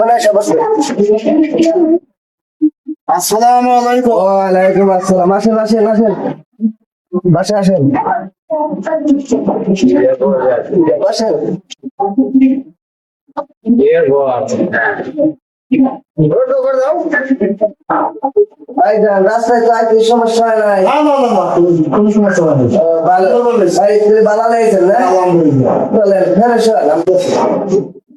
মানে আশা আসসালামু আলাইকুম। ওয়ালাইকুম আসসালাম। আসেন আসেন আসেন। বাসে আসেন। বসেন। ফটো করে দাও। ভাই যান রাস্তায় তো আর কিছু সমস্যা হয় নাই। না না না না কোনো সমস্যা লেগেছেন না? চলেন ফেরত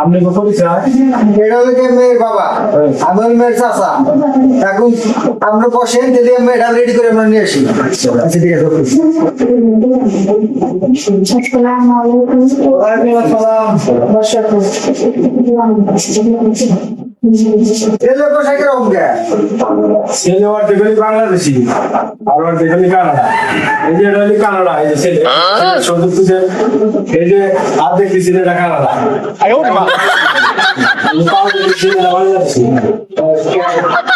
আপনি কত পরিচয় এটা হলো মেয়ের বাবা আমি হলো মেয়ের চাচা। এখন আমরা বসে যদি আমি এটা রেডি করে আমরা নিয়ে আসি। আচ্ছা ঠিক আছে আসসালামু আলাইকুম। ওয়ালাইকুম আসসালাম। ছেলে বসে কীরকম কে ছেলে ওর দেখলি বাংলাদেশি আর ওর দেখলি কানাডা। এই যে এটা হলি কানাডা এই যে ছেলে। এই যে আর দেখতেছি এটা কানাডা। বাংলাদেশি ক্যামেরার মধ্যে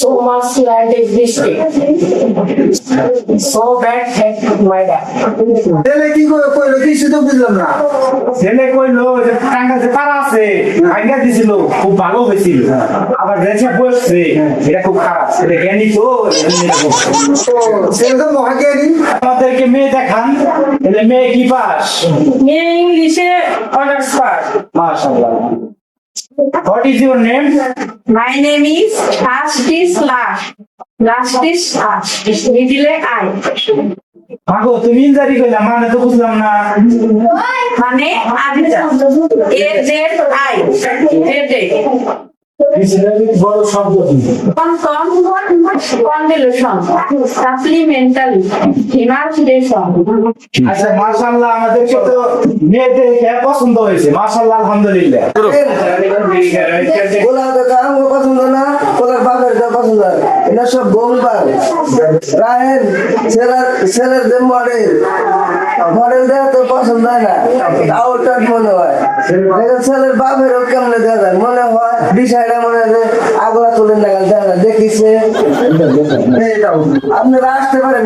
So much land is district. So bad head my dad. ছেলে কি কইলো? কিছু তো বুঝলাম না। ছেলে কইলো যে টাঙ্গা যে পারা আছে আইগা দিছিল খুব ভালো হয়েছিল। আবার রেছে বসছে এটা খুব খারাপ। ছেলে জ্ঞানী। তো ছেলে তো মহাজ্ঞানী আমাদেরকে মেয়ে দেখান। তাহলে মেয়ে কি পাস? মেয়ে ইংলিশে অনার্স পাস। মাশাআল্লাহ। What is your name My name is Ashdis Lash. Last is Ash. Middle I. মাগো তুমি ইনজারি কইলা মানে তো বুঝলাম না মানে Adita A Z I Z বড় শব্দ কন কন কন্ডিলেশন সাপ্লিমেন্টালি ইমার্সিডেশন আচ্ছা মাশাআল্লাহ আমাদেরকে তো মেয়েদের খেয়ে পছন্দ হয়েছে। মাশাআল্লাহ আলহামদুলিল্লাহ। ওলা তো আমার পছন্দ না ওলার বাপের তো পছন্দ এটা সব বোমবার রাহের ছেলের ছেলের যে মডেল মডেল দেওয়া তো পছন্দ হয় না। মনে হয়। ছেলের বাপেরও কেমনে দেখা যায়? মনে হয় বিষয়টা মনে হয় আগলা তুলে দেখা এইটাও আপনারা আসতে পারেন